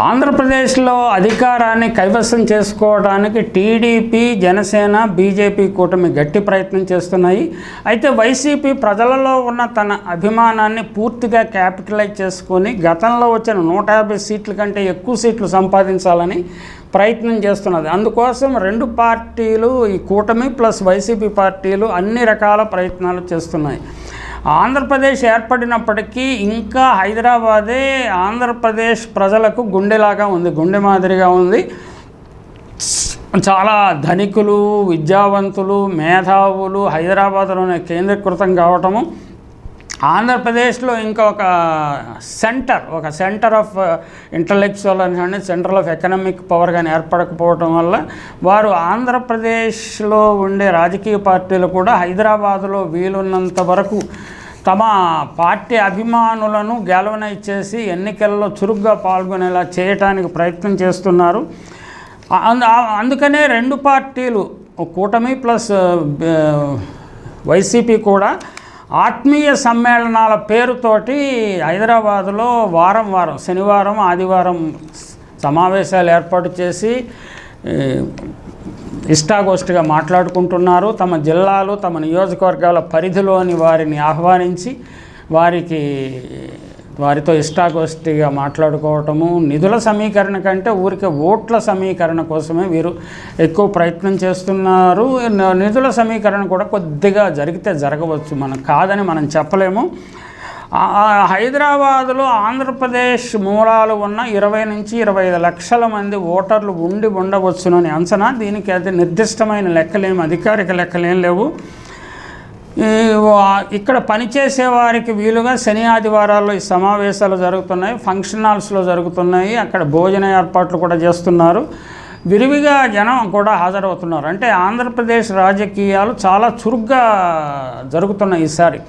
ఆంధ్రప్రదేశ్లో అధికారాన్ని కైవసం చేసుకోవడానికి టీడీపీ జనసేన బీజేపీ కూటమి గట్టి ప్రయత్నం చేస్తున్నాయి. అయితే వైసీపీ ప్రజలలో ఉన్న తన అభిమానాన్ని పూర్తిగా క్యాపిటలైజ్ చేసుకొని గతంలో వచ్చిన నూట యాభై సీట్ల కంటే ఎక్కువ సీట్లు సంపాదించాలని ప్రయత్నం చేస్తున్నది. అందుకోసం రెండు పార్టీలు ఈ కూటమి ప్లస్ వైసీపీ పార్టీలు అన్ని రకాల ప్రయత్నాలు చేస్తున్నాయి. ఆంధ్రప్రదేశ్ ఏర్పడినప్పటికీ ఇంకా హైదరాబాదే ఆంధ్రప్రదేశ్ ప్రజలకు గుండెలాగా ఉంది గుండె మాదిరిగా ఉంది. చాలా ధనికులు విద్యావంతులు మేధావులు హైదరాబాద్లోనే కేంద్రీకృతం కావటము. ఆంధ్రప్రదేశ్లో ఇంకా ఒక సెంటర్ ఒక సెంటర్ ఆఫ్ ఇంటలెక్చువల్ అని సెంటర్ ఆఫ్ ఎకనామిక్ పవర్ కానీ ఏర్పడకపోవడం వల్ల వారు ఆంధ్రప్రదేశ్లో ఉండే రాజకీయ పార్టీలు కూడా హైదరాబాద్లో వీలున్నంత వరకు తమ పార్టీ అభిమానులను గ్యాలవనైజ్ చేసి ఎన్నికల్లో చురుగ్గా పాల్గొనేలా చేయటానికి ప్రయత్నం చేస్తున్నారు. అందు అందుకనే రెండు పార్టీలు కూటమి ప్లస్ వైసీపీ కూడా ఆత్మీయ సమ్మేళనాల పేరుతోటి హైదరాబాదులో వారం వారం శనివారం ఆదివారం సమావేశాలు ఏర్పాటు చేసి ఇష్టాగోష్ఠిగా మాట్లాడుకుంటున్నారు. తమ జిల్లాలు తమ నియోజకవర్గాల పరిధిలోని వారిని ఆహ్వానించి వారికి వారితో ఇష్టాగోష్ఠిగా మాట్లాడుకోవటము. నిధుల సమీకరణ కంటే ఊరికే ఓట్ల సమీకరణ కోసమే వీరు ఎక్కువ ప్రయత్నం చేస్తున్నారు. నిధుల సమీకరణ కూడా కొద్దిగా జరిగితే జరగవచ్చు. మనం కాదని మనం చెప్పలేము. హైదరాబాదులో ఆంధ్రప్రదేశ్ మూలాలు ఉన్న ఇరవై నుంచి ఇరవై ఐదు లక్షల మంది ఓటర్లు ఉండి ఉండవచ్చునని అంచనా. దీనికి అయితే నిర్దిష్టమైన లెక్కలేం అధికారిక లెక్కలేం లేవు. ఇక్కడ పనిచేసే వారికి వీలుగా శని ఆదివారాల్లో ఈ సమావేశాలు జరుగుతున్నాయి ఫంక్షన్ హాల్స్లో జరుగుతున్నాయి అక్కడ భోజన ఏర్పాట్లు కూడా చేస్తున్నారు. విరివిగా జనం కూడా హాజరవుతున్నారు. అంటే ఆంధ్రప్రదేశ్ రాజకీయాలు చాలా చురుగ్గా జరుగుతున్నాయి ఈసారి.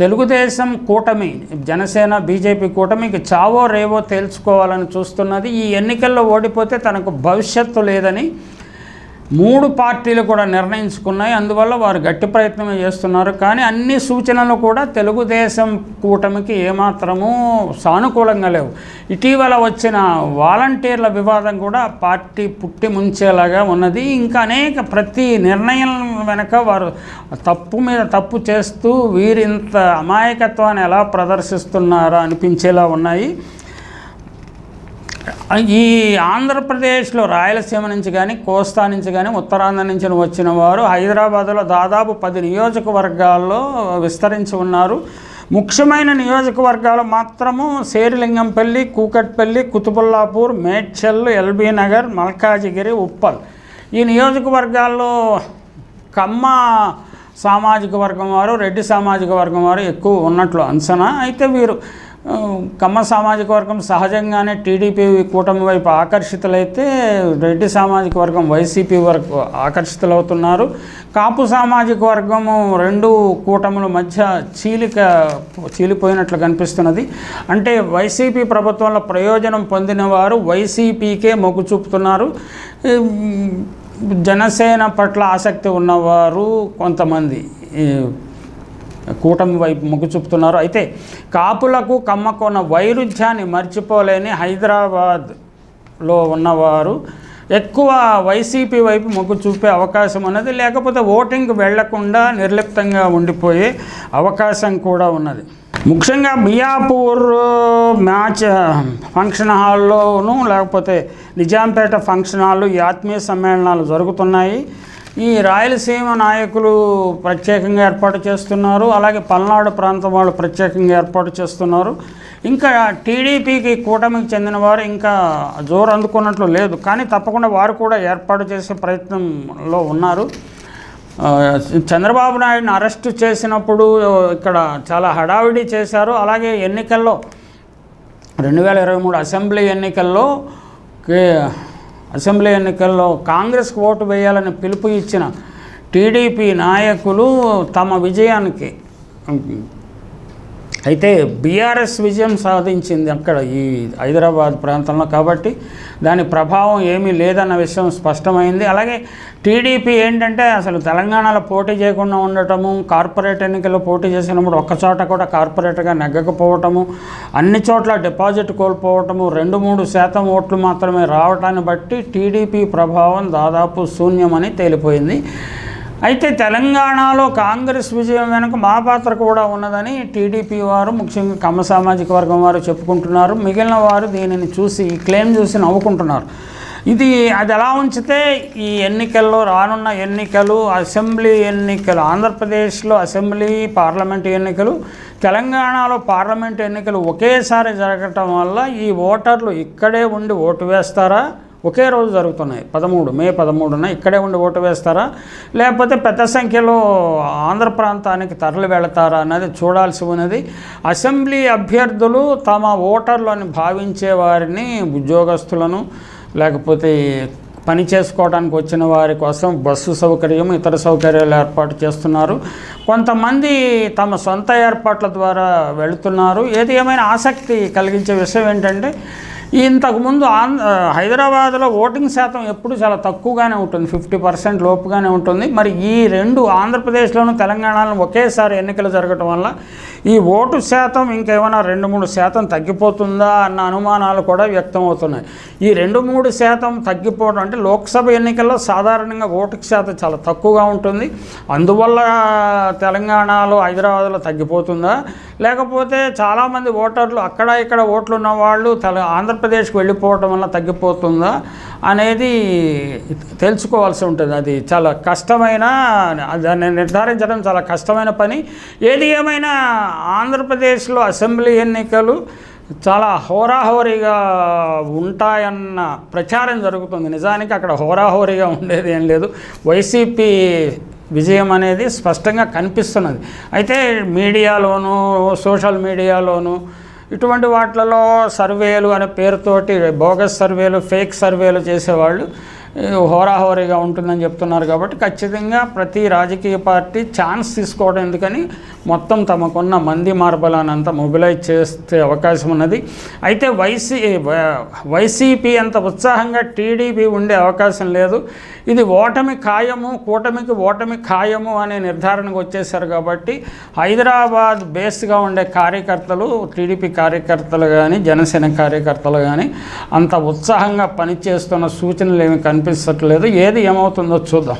తెలుగుదేశం కూటమి జనసేన బీజేపీ కూటమికి చావో రేవో తేల్చుకోవాలని చూస్తున్నది. ఈ ఎన్నికల్లో ఓడిపోతే తనకు భవిష్యత్తు లేదని మూడు పార్టీలు కూడా నిర్ణయించుకున్నాయి. అందువల్ల వారు గట్టి ప్రయత్నమే చేస్తున్నారు. కానీ అన్ని సూచనలు కూడా తెలుగుదేశం కూటమికి ఏమాత్రము సానుకూలంగా లేవు. ఇటీవల వచ్చిన వాలంటీర్ల వివాదం కూడా పార్టీ పుట్టి ముంచేలాగా ఉన్నది. ఇంకా అనేక ప్రతి నిర్ణయం వెనక వారు తప్పు మీద తప్పు చేస్తూ వీరింత అమాయకత్వాన్ని ఎలా ప్రదర్శిస్తున్నారా అనిపించేలా ఉన్నాయి. ఈ ఆంధ్రప్రదేశ్లో రాయలసీమ నుంచి కానీ కోస్తా నుంచి కానీ ఉత్తరాంధ్ర నుంచి వచ్చిన వారు హైదరాబాద్లో దాదాపు పది నియోజకవర్గాల్లో విస్తరించి ఉన్నారు. ముఖ్యమైన నియోజకవర్గాలు మాత్రము శేరిలింగంపల్లి కూకట్పల్లి కుతుబుల్లాపూర్ మేడ్చల్ ఎల్బీ నగర్ మల్కాజిగిరి ఉప్పల్. ఈ నియోజకవర్గాల్లో కమ్మ సామాజిక వర్గం వారు రెడ్డి సామాజిక వర్గం వారు ఎక్కువ ఉన్నట్లు అంచనా. అయితే వీరు కమ్మ సామాజిక వర్గం సహజంగానే టీడీపీ కూటమి వైపు ఆకర్షితులైతే రెడ్డి సామాజిక వర్గం వైసీపీ వరకు ఆకర్షితులవుతున్నారు. కాపు సామాజిక వర్గము రెండు కూటముల మధ్య చీలిక చీలిపోయినట్లు కనిపిస్తున్నది. అంటే వైసీపీ ప్రభుత్వంలో ప్రయోజనం పొందిన వారు వైసీపీకే మొగ్గు చూపుతున్నారు. జనసేన పట్ల ఆసక్తి ఉన్నవారు కొంతమంది. కూటమి వైపు మొగ్గు చూపుతున్నారు. అయితే కాపులకు కమ్మకొన్న వైరుధ్యాన్ని మర్చిపోలేని హైదరాబాద్లో ఉన్నవారు ఎక్కువ వైసీపీ వైపు మొగ్గు చూపే అవకాశం ఉన్నది. లేకపోతే ఓటింగ్కి వెళ్ళకుండా నిర్లిప్తంగా ఉండిపోయే అవకాశం కూడా ఉన్నది. ముఖ్యంగా మియాపూర్ మ్యాచ్ ఫంక్షన్ హాల్లోనూ లేకపోతే నిజాంపేట ఫంక్షన్ హాల్లో ఈ ఆత్మీయ సమ్మేళనాలు జరుగుతున్నాయి. ఈ రాయలసీమ నాయకులు ప్రత్యేకంగా ఏర్పాటు చేస్తున్నారు. అలాగే పల్నాడు ప్రాంతం వాళ్ళు ప్రత్యేకంగా ఏర్పాటు చేస్తున్నారు. ఇంకా టీడీపీకి కూటమికి చెందిన వారు ఇంకా జోరు అందుకున్నట్లు లేదు. కానీ తప్పకుండా వారు కూడా ఏర్పాటు చేసే ప్రయత్నంలో ఉన్నారు. చంద్రబాబు నాయుడుని అరెస్ట్ చేసినప్పుడు ఇక్కడ చాలా హడావిడి చేశారు. అలాగే ఎన్నికల్లో రెండు వేల ఇరవై మూడు అసెంబ్లీ ఎన్నికల్లో కే- అసెంబ్లీ ఎన్నికల్లో కాంగ్రెస్ ఓటు వేయాలని పిలుపు ఇచ్చిన టీడీపీ నాయకులు తమ విజయానికి అయితే బీఆర్ఎస్ విజయం సాధించింది అక్కడ ఈ హైదరాబాద్ ప్రాంతంలో కాబట్టి దాని ప్రభావం ఏమీ లేదన్న విషయం స్పష్టమైంది. అలాగే టీడీపీ ఏంటంటే అసలు తెలంగాణలో పోటీ చేయకుండా ఉండటము కార్పొరేట్ ఎన్నికల్లో పోటీ చేసినప్పుడు ఒక్క చోట కూడా కార్పొరేట్గా నెగ్గకపోవటము అన్ని చోట్ల డిపాజిట్ కోల్పోవటము రెండు మూడు శాతం ఓట్లు మాత్రమే రావటాన్ని బట్టి టీడీపీ ప్రభావం దాదాపు శూన్యమని తేలిపోయింది. అయితే తెలంగాణలో కాంగ్రెస్ విజయం వెనుక మా పాత్ర కూడా ఉన్నదని టీడీపీ వారు ముఖ్యంగా కమ్మ సామాజిక వర్గం వారు చెప్పుకుంటున్నారు. మిగిలిన వారు దీనిని చూసి ఈ క్లెయిమ్ చూసి నవ్వుకుంటున్నారు. ఇది అది ఎలా ఉంచితే ఈ ఎన్నికల్లో రానున్న ఎన్నికలు అసెంబ్లీ ఎన్నికలు ఆంధ్రప్రదేశ్లో అసెంబ్లీ పార్లమెంట్ ఎన్నికలు తెలంగాణలో పార్లమెంట్ ఎన్నికలు ఒకేసారి జరగటం వల్ల ఈ ఓటర్లు ఇక్కడే ఉండి ఓటు వేస్తారా? ఒకే రోజు జరుగుతున్నాయి. పదమూడు మే పదమూడున ఇక్కడే ఉండి ఓటు వేస్తారా? లేకపోతే పెద్ద సంఖ్యలో ఆంధ్ర ప్రాంతానికి తరలి వెళతారా అన్నది చూడాల్సి ఉన్నది. అసెంబ్లీ అభ్యర్థులు తమ ఓటర్లను భావించే వారిని ఉద్యోగస్తులను లేకపోతే పని చేసుకోవడానికి వచ్చిన వారి కోసం బస్సు సౌకర్యం ఇతర సౌకర్యాలు ఏర్పాటు చేస్తున్నారు. కొంతమంది తమ సొంత ఏర్పాట్ల ద్వారా వెళుతున్నారు. ఏది ఏమైనా ఆసక్తి కలిగించే విషయం ఏంటంటే ఇంతకుముందు ఆంధ్ర హైదరాబాద్లో ఓటింగ్ శాతం ఎప్పుడు చాలా తక్కువగానే ఉంటుంది ఫిఫ్టీ పర్సెంట్ లోపుగానే ఉంటుంది. మరి ఈ రెండు ఆంధ్రప్రదేశ్లోను తెలంగాణలో ఒకేసారి ఎన్నికలు జరగటం వల్ల ఈ ఓటు శాతం ఇంకేమైనా రెండు మూడు శాతం తగ్గిపోతుందా అన్న అనుమానాలు కూడా వ్యక్తం అవుతున్నాయి. ఈ రెండు మూడు శాతం తగ్గిపోవడం అంటే లోక్సభ ఎన్నికల్లో సాధారణంగా ఓటు శాతం చాలా తక్కువగా ఉంటుంది. అందువల్ల తెలంగాణలో హైదరాబాద్లో తగ్గిపోతుందా? లేకపోతే చాలామంది ఓటర్లు అక్కడ ఇక్కడ ఓట్లు ఉన్న వాళ్ళు తెల ఆంధ్రప్రదేశ్కి వెళ్ళిపోవడం వల్ల తగ్గిపోతుందా అనేది తెలుసుకోవాల్సి ఉంటుంది. అది చాలా కష్టమైన దాన్ని నిర్ధారించడం చాలా కష్టమైన పని. ఏది ఏమైనా ఆంధ్రప్రదేశ్లో అసెంబ్లీ ఎన్నికలు చాలా హోరాహోరీగా ఉంటాయన్న ప్రచారం జరుగుతుంది. నిజానికి అక్కడ హోరాహోరీగా ఉండేది ఏం లేదు. వైసీపీ విజయం అనేది స్పష్టంగా కనిపిస్తున్నది. అయితే మీడియాలోను సోషల్ మీడియాలోనూ ఇటువంటి వాటిలలో సర్వేలు అనే పేరుతోటి బోగస్ సర్వేలు ఫేక్ సర్వేలు చేసేవాళ్ళు హోరాహోరీగా ఉంటుందని చెప్తున్నారు కాబట్టి ఖచ్చితంగా ప్రతి రాజకీయ పార్టీ ఛాన్స్ తీసుకోవడం ఎందుకని మొత్తం తమకున్న మంది మార్బలానంతా మొబిలైజ్ చేసే అవకాశం ఉన్నది. అయితే వైసీ వైసీపీ అంత ఉత్సాహంగా టీడీపీ ఉండే అవకాశం లేదు. ఇది ఓటమి ఖాయము కూటమికి ఓటమి ఖాయము అనే నిర్ధారణకు వచ్చేసారు కాబట్టి హైదరాబాద్ బేస్గా ఉండే కార్యకర్తలు టీడీపీ కార్యకర్తలు కానీ జనసేన కార్యకర్తలు కానీ అంత ఉత్సాహంగా పనిచేస్తున్న సూచనలు ఏమి కనిపించట్లేదు ఏది ఏమవుతుందో చూద్దాం.